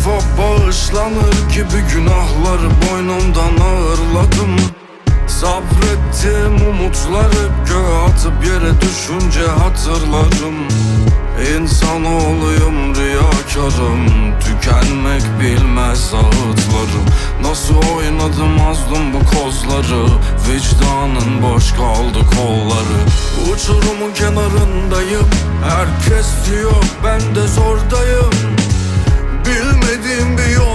Yıpranır gibi günahları boynumdan ağırladım. Sabrettim umutları göğe atıp yere düşünce hatırlarım İnsanoğluyum riyakarım. Tükenmek bilmez ağıtlarım. Nasıl oynadım azdım bu kozları? Vicdanın boş kaldı kolları. Uçurumun kenarındayım. Herkes diyor ben de zordayım Bilmediğim bir yoldayım